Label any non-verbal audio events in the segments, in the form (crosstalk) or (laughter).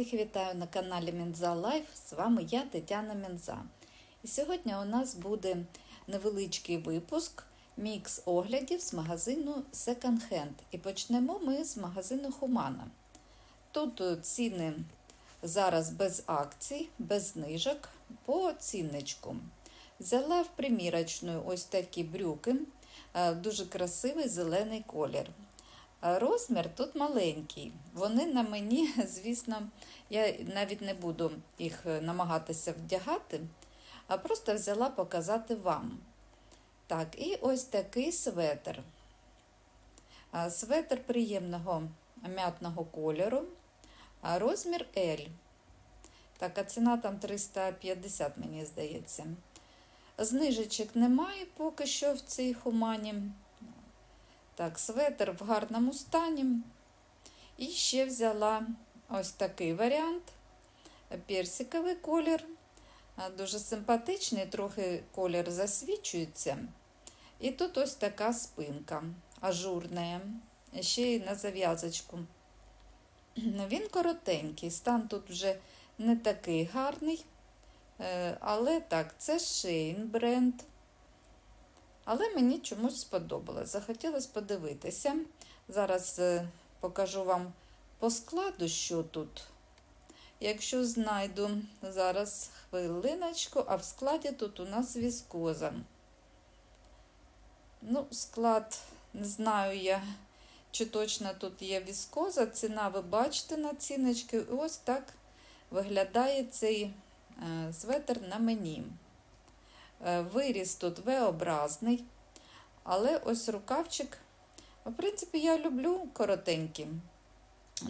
Всіх вітаю на каналі Мінза Лайф. З вами я, Тетяна Мінза. І сьогодні у нас буде невеличкий випуск мікс оглядів з магазину Second Hand. І почнемо ми з магазину Humana. Тут е, ціни зараз без акцій, без знижок по цінничку. Взяла в примірочну ось такі брюки, е, дуже красивий зелений колір. Розмір тут маленький. Вони на мені, (laughs) звісно, я навіть не буду їх е, намагатися вдягати, а просто взяла показати вам. Так, і ось такий светр. Светр приємного м'ятного кольору, розмір L. Так, а ціна там 350, мені здається. Знижечок немає поки що в цій хумані. Так, светр в гарному стані. І ще взяла ось такий варіант. Персиковий колір. Дуже симпатичний, трохи колір засвічується. І тут ось така спинка ажурна, ще й на зав'язочку. Він коротенький, стан тут вже не такий гарний. Е, Але так, це Shein бренд. Але мені чомусь сподобалось. Захотілося подивитися. Зараз е, покажу вам по складу, що тут. Якщо знайду зараз хвилиночку, а в складі тут у нас віскоза. Ну, склад, не знаю я, чи точно тут є віскоза. Ціна, ви бачите на ціночки. Ось так виглядає цей е, светр на мені. Е, Виріс тут V-образний, але ось рукавчик. В принципі, я люблю коротенькі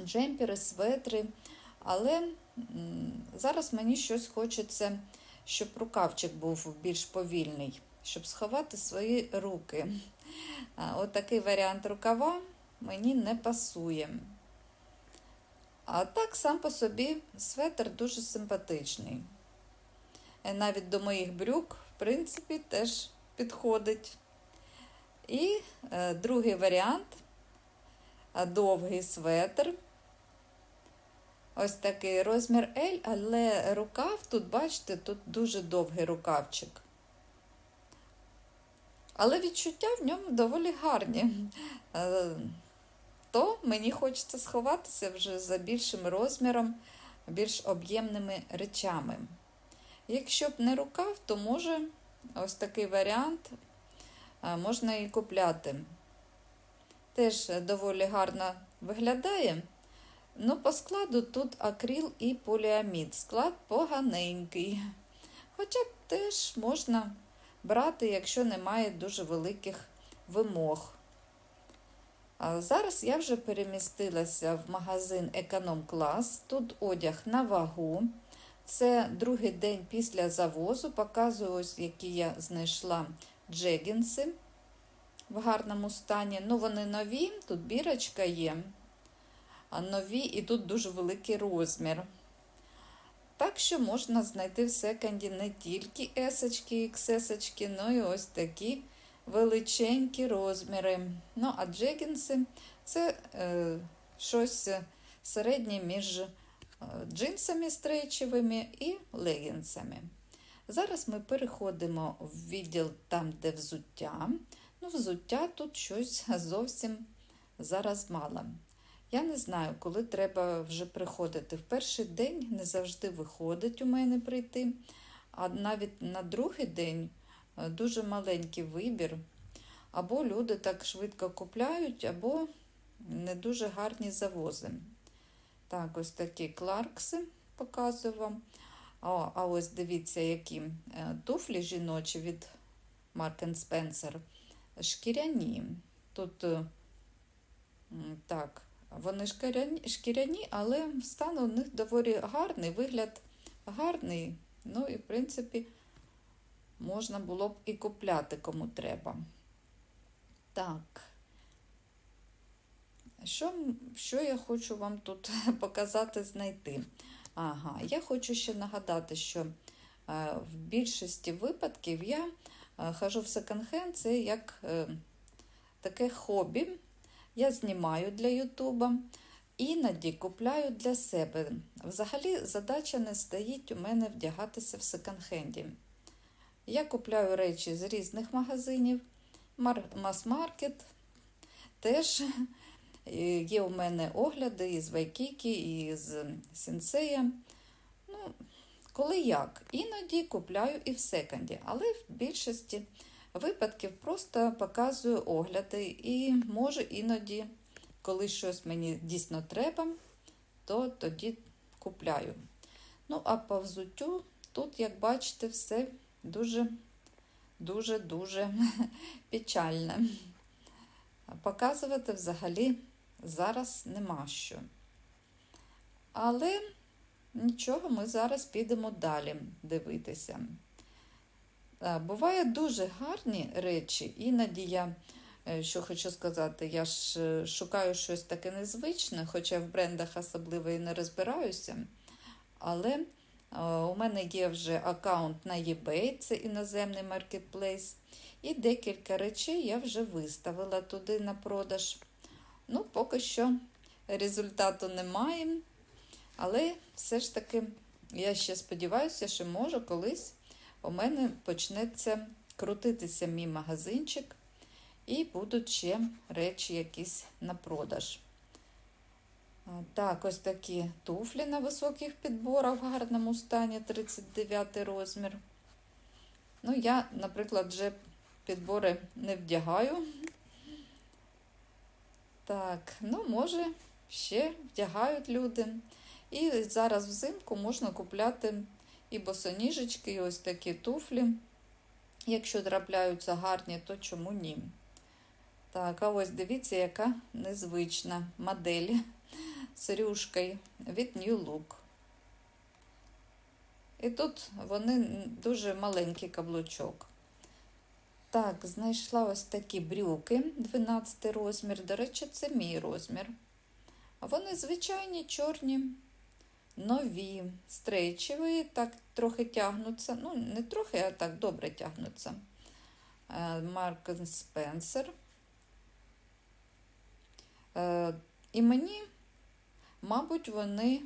джемпери, светри, але зараз мені щось хочеться, щоб рукавчик був більш повільний, щоб сховати свої руки. Отакий варіант рукава мені не пасує. А так, сам по собі светр дуже симпатичний. Е, Навіть до моїх брюк принципі, теж підходить. І е, другий варіант довгий светр. Ось такий розмір L, але рукав тут, бачите, тут дуже довгий рукавчик. Але відчуття в ньому доволі гарні. Е, то мені хочеться сховатися вже за більшим розміром, більш об'ємними речами. Якщо б не рукав, то може ось такий варіант можна і купляти. Теж доволі гарно виглядає. Ну, по складу тут акрил і поліамід. Склад поганенький. Хоча теж можна брати, якщо немає дуже великих вимог. А Зараз я вже перемістилася в магазин Економ Клас. Тут одяг на вагу. Це другий день після завозу. Показую, ось, які я знайшла джегінси в гарному стані. Ну, вони нові, тут бірочка є. А нові і тут дуже великий розмір. Так що можна знайти в секонді не тільки есочки, іксесочки, ну і ось такі величенькі розміри. Ну, а джегінси це е, щось середнє між джинсами стрейчевими і легінсами. Зараз ми переходимо в відділ там, де взуття. Ну, взуття тут щось зовсім зараз мало. Я не знаю, коли треба вже приходити. В перший день не завжди виходить у мене прийти, а навіть на другий день дуже маленький вибір. Або люди так швидко купляють, або не дуже гарні завози. Так, ось такі кларкси. О, а ось дивіться, які е, туфлі жіночі від Mark Spencer. Шкіряні. Тут, е, так, вони шкіряні, шкіряні, але стан у них доволі гарний, вигляд гарний. Ну, і, в принципі, можна було б і купляти кому треба. Так. Що що я хочу вам тут (laughs) показати, знайти? Ага, я хочу ще нагадати, що е, в більшості випадків я е, хожу в секонд-хенд, це як е, таке хобі. Я знімаю для Ютуба. Іноді купляю для себе. Взагалі задача не стоїть у мене вдягатися в секонд-хенді. Я купляю речі з різних магазинів, мар- мас-маркет. Теж є у мене огляди із Вайкікі, і з Сінсея. Ну, коли як. Іноді купляю і в секонді, але в більшості випадків просто показую огляди і може іноді, коли щось мені дійсно треба, то тоді купляю. Ну, а по взуттю тут, як бачите, все дуже, дуже, дуже (laughs) печально. Показувати взагалі зараз нема що. Але нічого, ми зараз підемо далі дивитися. Е, Буває дуже гарні речі, іноді я, е, що хочу сказати, я ж е, шукаю щось таке незвичне, хоча в брендах особливо і не розбираюся. Але у мене є вже аккаунт на eBay, це іноземний маркетплейс, і декілька речей я вже виставила туди на продаж. Ну, поки що результату немає, але все ж таки я ще сподіваюся, що може колись у мене почнеться крутитися мій магазинчик, і будуть ще речі якісь на продаж. Так, ось такі туфлі на високих підборах в гарному стані, 39 розмір. Ну, я, наприклад, вже підбори не вдягаю. Так, ну, може, ще вдягають люди. І зараз взимку можна купляти і босоніжечки, і ось такі туфлі. Якщо трапляються гарні, то чому ні? Так, а ось дивіться, яка незвична модель з рюшкою від New Look. І тут вони дуже маленький каблучок. Так, знайшла ось такі брюки 12 розмір. До речі, це мій розмір. Вони звичайні чорні нові, стрейчеві, так трохи тягнуться. Ну, не трохи, а так добре тягнуться. Марк Спенсер. Е, І мені, мабуть, вони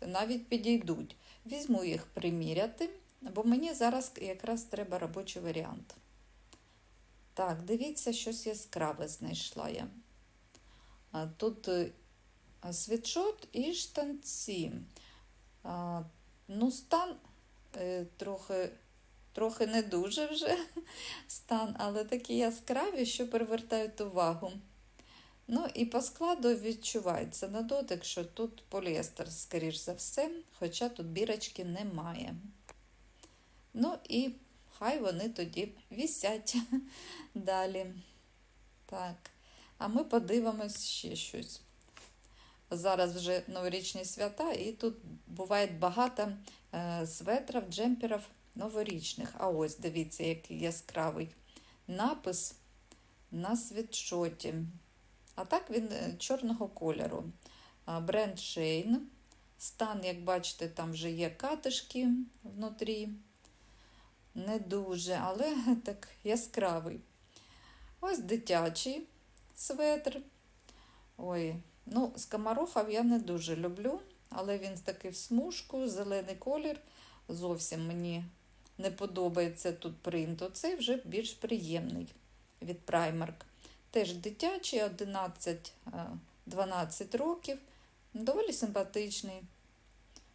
навіть підійдуть. Візьму їх приміряти, бо мені зараз якраз треба робочий варіант. Так, дивіться, щось яскраве знайшла я. Тут е, світшот і штанці. Ну, стан е, трохи, трохи не дуже вже (laughs) стан, але такі яскраві, що привертають увагу. Ну і по складу відчувається на дотик, що тут поліестер, скоріш за все, хоча тут бірочки немає. Ну і хай вони тоді вісять (laughs) далі. Так, а ми подивимось ще щось. Зараз вже новорічні свята, і тут буває багато е, светрів, джемперів новорічних. А ось дивіться, який яскравий напис на світшоті. А так він е, чорного кольору. Бренд Shane. Стан, як бачите, там вже є катишки внутрі. Не дуже, але (laughs) так яскравий. Ось дитячий светр. Ой, ну, скоморохов я не дуже люблю, але він такий в смужку, зелений колір. Зовсім мені не подобається тут принт. Оцей вже більш приємний від Primark. Теж дитячий, 11-12 років. Доволі симпатичний.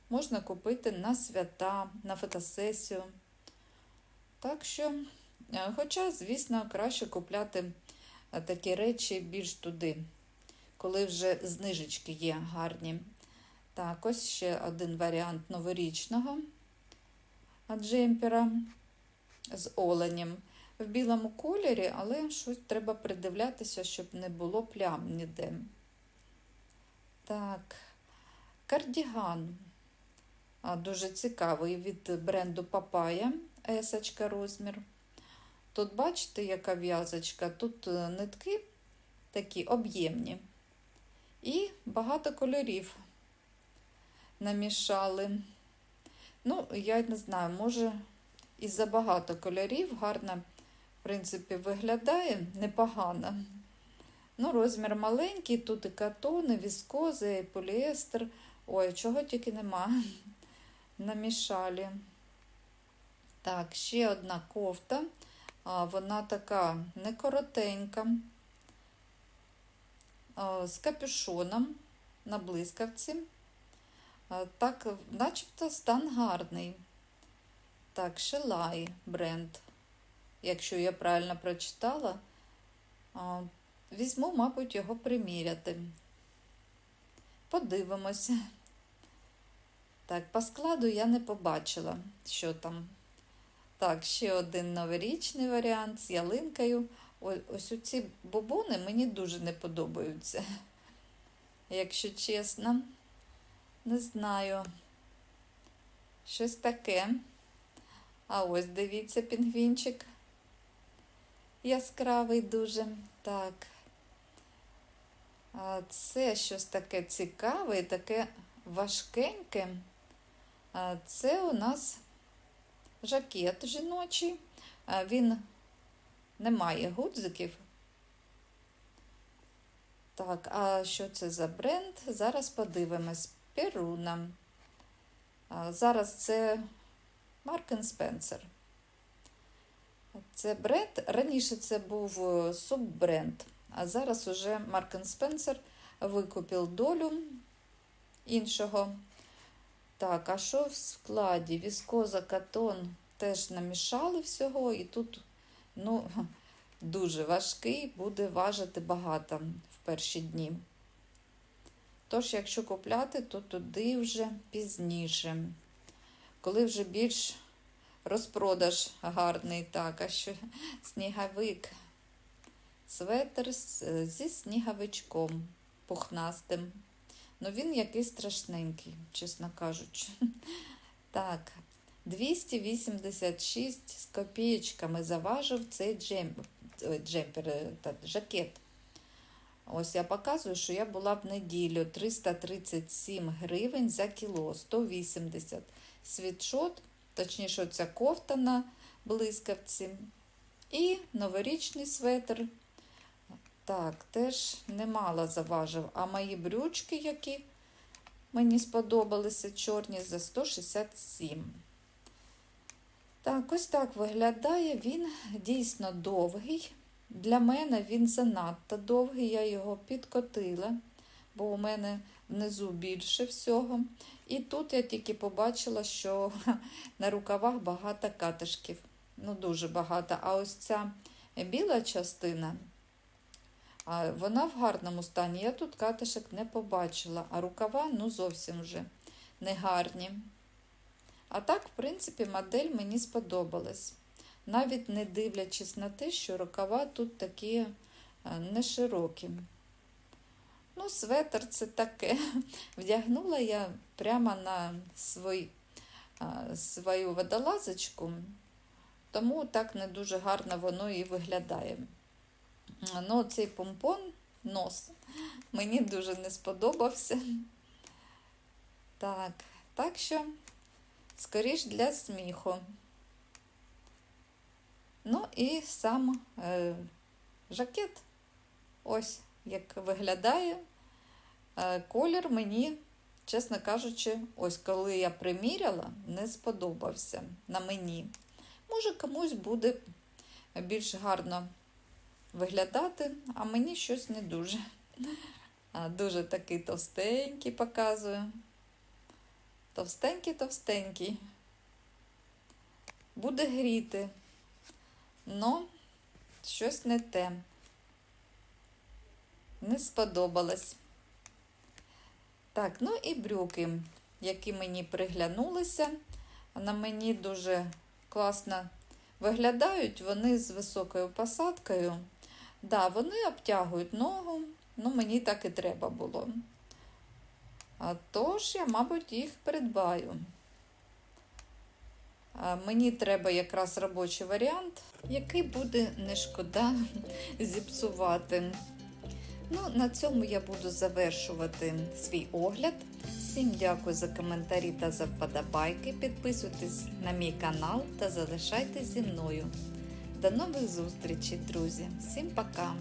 Можна купити на свята, на фотосесію. Так що, е, хоча, звісно, краще купляти е, такі речі більш туди, коли вже знижечки є гарні. Так, ось ще один варіант новорічного джемпера з оленем. В білому кольорі, але щось треба придивлятися, щоб не було плям ніде. Так, кардіган. Дуже цікавий від бренду Папая, есочка розмір. Тут, бачите, яка в'язочка, тут е, нитки такі об'ємні. І багато кольорів намішали. Ну, я не знаю, може, і забагато кольорів гарно, в принципі, виглядає непогано. Ну, розмір маленький, тут і катон, і віскоза, і поліестер. Ой, чого тільки нема. (laughs) Намішалі. Так, ще одна кофта. Вона така не коротенька, з капюшоном на блискавці. Так, начебто стан гарний. Так, Шелай бренд. Якщо я правильно прочитала, візьму, мабуть, його приміряти. Подивимося. Так, по складу я не побачила, що там. Так, ще один новорічний варіант з ялинкою. Ось оці бобони мені дуже не подобаються. Якщо чесно, не знаю. Щось таке. А ось дивіться, пінгвінчик. Яскравий дуже. Так. А Це щось таке цікаве таке важкеньке. А Це у нас жакет жіночий. Він не має гудзиків. Так, а що це за бренд? Зараз подивимось. Перуна. Зараз це Маркен Спенсер. Це бренд. Раніше це був е, суббренд, а зараз уже Маркен Спенсер викупив долю іншого. Так, а що в складі? Віскоза, катон теж намішали всього, і тут ну, (laughs) дуже важкий, буде важити багато в перші дні. Тож, якщо купляти, то туди вже пізніше, коли вже більш розпродаж гарний, так, а що (laughs) сніговик, светр зі сніговичком пухнастим. Ну, він якийсь страшненький, чесно кажучи. (laughs) Так, 286 з копієчками заважив цей джемпер, джемпер та, жакет. Ось я показую, що я була в неділю 337 гривень за кіло, 180. Світшот, точніше, ця кофта на блискавці. І новорічний светр. Так, теж немало заважив. А мої брючки, які мені сподобалися, чорні, за 167. Так, ось так виглядає. Він дійсно довгий. Для мене він занадто довгий, я його підкотила, бо у мене внизу більше всього. І тут я тільки побачила, що (laughs) на рукавах багато катишків. Ну, дуже багато. А ось ця біла частина, а вона в гарному стані. Я тут катишок не побачила, а рукава ну зовсім вже не гарні. А так, в принципі, модель мені сподобалась. Навіть не дивлячись на те, що рукава тут такі е, не широкі. Ну, светр це таке. (laughs) Вдягнула я прямо на свій, свою водолазочку, тому так не дуже гарно воно і виглядає. Ну, цей помпон, нос, мені дуже не сподобався. Так, так що, скоріш для сміху. Ну і сам е, жакет. Ось як виглядає. Е, колір мені, чесно кажучи, ось коли я приміряла, не сподобався на мені. Може, комусь буде більш гарно виглядати, а мені щось не дуже. Дуже такий товстенький показую. Товстенький, товстенький. Буде гріти. Но щось не те. Не сподобалось. Так, ну і брюки, які мені приглянулися. На мені дуже класно виглядають. Вони з високою посадкою. Да, вони обтягують ногу, ну мені так і треба було. А тож я, мабуть, їх придбаю. А Мені треба якраз робочий варіант, який буде не шкода (laughs) зіпсувати. Ну, на цьому я буду завершувати свій огляд. Всім дякую за коментарі та за вподобайки. Підписуйтесь на мій канал та залишайтесь зі мною. До нових зустрічей, друзі! Всім пока!